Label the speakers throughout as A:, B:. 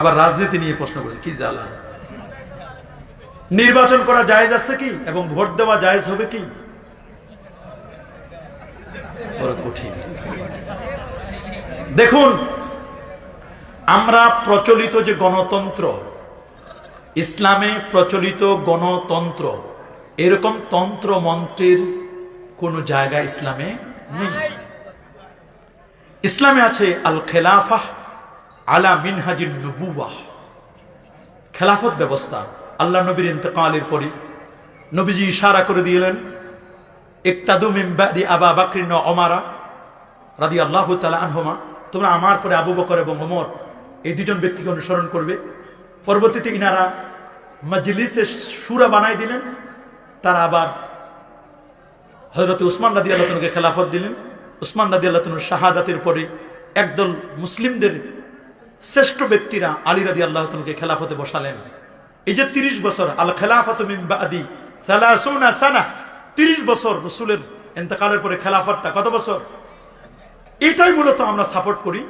A: আবার রাজনীতি নিয়ে প্রশ্ন করছে, কি জ্বালা? নির্বাচন করা জায়েজ আছে কি? এবং ভোট দেওয়া জায়েজ হবে কি? কঠিন। দেখুন, আমরা প্রচলিত যে গণতন্ত্র, ইসলামে প্রচলিত গণতন্ত্র, এরকম তন্ত্র মন্ত্রের কোন জায়গা ইসলামে নেই। ইসলামে আছে আল খেলাফাহ আলা মিনহাজিন নবুয়াহ খেলাফত ব্যবস্থা, আল্লাহ নবীর ইন্তকালের পরে নবীজি ইশারা করে দিলেন, ইকতাদু মিন বাদি আবা বাকরিন ওমারা রাদিয়াল্লাহু তাআলা আনহুমা। তোমরা আমার পরে আবু বকর এবং ওমর এই দুজন ব্যক্তিকে অনুসরণ করবে। পরবর্তীতে ইনারা মজলিসে সুরা বানাই দিলেন, তারা আবার হজরত উসমান রাদি আল্লাহকে খেলাফত দিলেন। উসমান রাদি আল্লাহ শাহাদাতের পরে একদল মুসলিমদের শ্রেষ্ঠ ব্যক্তিরা আলী রাদি আল্লাহকে খেলাফতে বসালেন। এই যে তিরিশ বছর, আল খেলাফত তিরিশ বছর রসুলের এন্তকালের পরে খেলাফতটা কত বছর? এটাই মূলত আমরা সাপোর্ট করি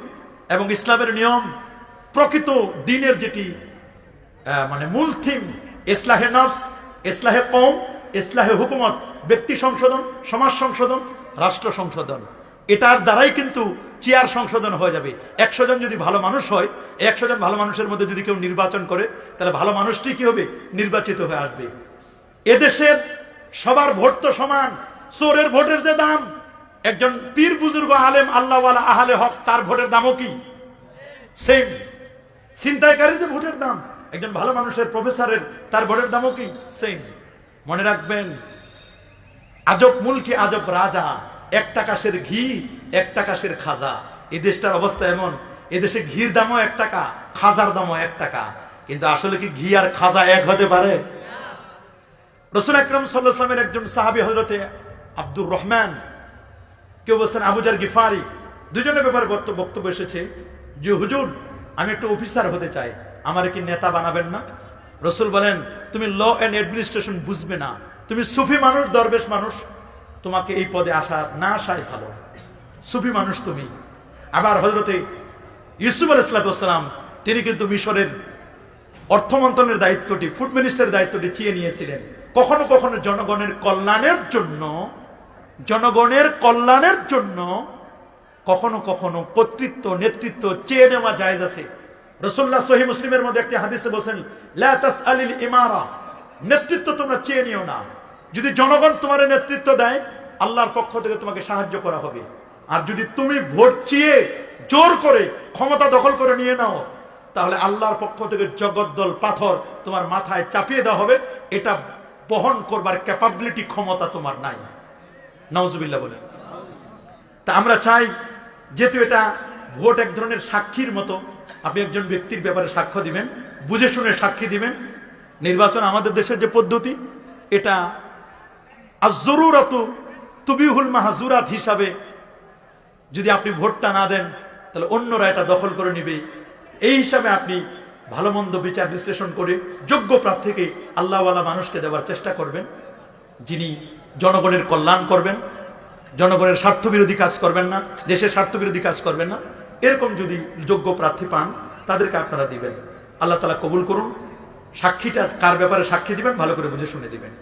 A: এবং ইসলামের নিয়ম, প্রকৃত দিনের যেটি মানে মূল থিম, ইসলাহে নফস, ইসলাহে কম ইসলাহে হুকুমত, ব্যক্তি সংশোধন, সমাজ সংশোধন, রাষ্ট্র সংশোধন। এটার দ্বারাই কিন্তু চেয়ার সংশোধন হয়ে যাবে। একশো জন যদি ভালো মানুষ হয়, একশো জন ভালো মানুষের মধ্যে যদি কেউ নির্বাচন করে, তাহলে ভালো মানুষটি কি হবে? নির্বাচিত হয়ে আসবে। এদেশের সবার ভোট তো সমান, চোরের ভোটের যে দাম। একজন পীর বুজুর্গ আলেম, আল্লাহওয়ালা আহলে হক, তার ভোটের দামও কি? সেম ছিনতাইকারীর যে ভোটের দাম, একজন ভালো মানুষের প্রফেসরের, তার ভোটের দামও কি? সেম মনে রাখবেন, আজব মুলকি, আজব রাজা। এক টাকাশের ঘি, এক টাকাশের খাজা। এই দেশটার অবস্থা এমন। এদেশে ঘির দামও এক টাকা, খাজার দামও এক টাকা। কিন্তু আসলে কি ঘি আর খাজা এক হতে পারে? রসুল আকরম সাল্লাহামের একজন সাহাবি হজরতে আব্দুর রহমান, কেউ বলছেন আবুজার গিফারি। দুজনের ব্যাপারে বক্তব্য এসেছে। যে, হুজুর, আমি একটু অফিসার হতে চাই। আমার কি নেতা বানাবেন না? রসুল বলেন, তুমি ল অ্যান্ড অ্যাডমিনিস্ট্রেশন বুঝবে না। তুমি সুফি মানুষ, দরবেশ মানুষ। তোমাকে এই পদে আসা না আসাই ভালো। সুফি মানুষ তুমি। আবার হজরতে ইউসুফ আল ইসলাতাম তিনি কিন্তু মিশরের অর্থমন্ত্রণের দায়িত্বটি ফুড মিনিস্টারের দায়িত্বটি চেয়ে নিয়েছিলেন। কখনো কখনো জনগণের কল্যাণের জন্য, জনগণের কল্যাণের জন্য কখনো কখনো কর্তৃত্ব, নেতৃত্ব চেয়ে নেওয়া জায়েজ আছে। রসুল্লাহ সহি মুসলিমের মধ্যে একটি হাদিসে বলছেন ইমারা। নেতৃত্ব তোমরা চেয়ে নিও না। যদি জনগণ তোমার নেতৃত্ব দেয়, আল্লাহর পক্ষ থেকে তোমাকে সাহায্য করা হবে। আর যদি তুমি ভোট চেয়ে জোর করে ক্ষমতা দখল করে নিয়ে নাও, তাহলে আল্লাহর পক্ষ থেকে জগদ্দল পাথর তোমার মাথায় চাপিয়ে দেওয়া হবে। এটা বহন করবার ক্যাপাবিলিটি ক্ষমতা তোমার নাই। নওয়াজবিল্লাহ বলে। তা আমরা চাই, যেহেতু এটা ভোট এক ধরনের সাক্ষীর মতো, আপনি একজন ব্যক্তির ব্যাপারে সাক্ষ্য দিবেন, বুঝে শুনে সাক্ষী দিবেন। নির্বাচন আমাদের দেশের যে পদ্ধতি, এটা আজরুরত তুবিহুল মাহাজুরাত হিসাবে যদি আপনি ভোটটা না দেন, তাহলে অন্যরা এটা দখল করে নিবে। এই হিসাবে আপনি ভালো মন্দ বিচার বিশ্লেষণ করে যোগ্য প্রার্থীকে আল্লাহওয়ালা মানুষকে দেওয়ার চেষ্টা করবেন, যিনি জনগণের কল্যাণ করবেন, জনগণের স্বার্থবিরোধী কাজ করবেন না, দেশের স্বার্থবিরোধী কাজ করবেন না। এরকম যদি যোগ্য প্রার্থী পান, তাদেরকে আপনারা দিবেন। আল্লাহ তালা কবুল করুন। সাক্ষীটা কার ব্যাপারে সাক্ষী দিবেন, ভালো করে বুঝে শুনে দিবেন।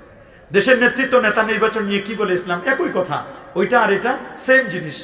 A: দেশের নেতৃত্ব নেতা নির্বাচন নিয়ে কি বলে ইসলাম? একই কথা। ওইটা আর এটা সেম জিনিস।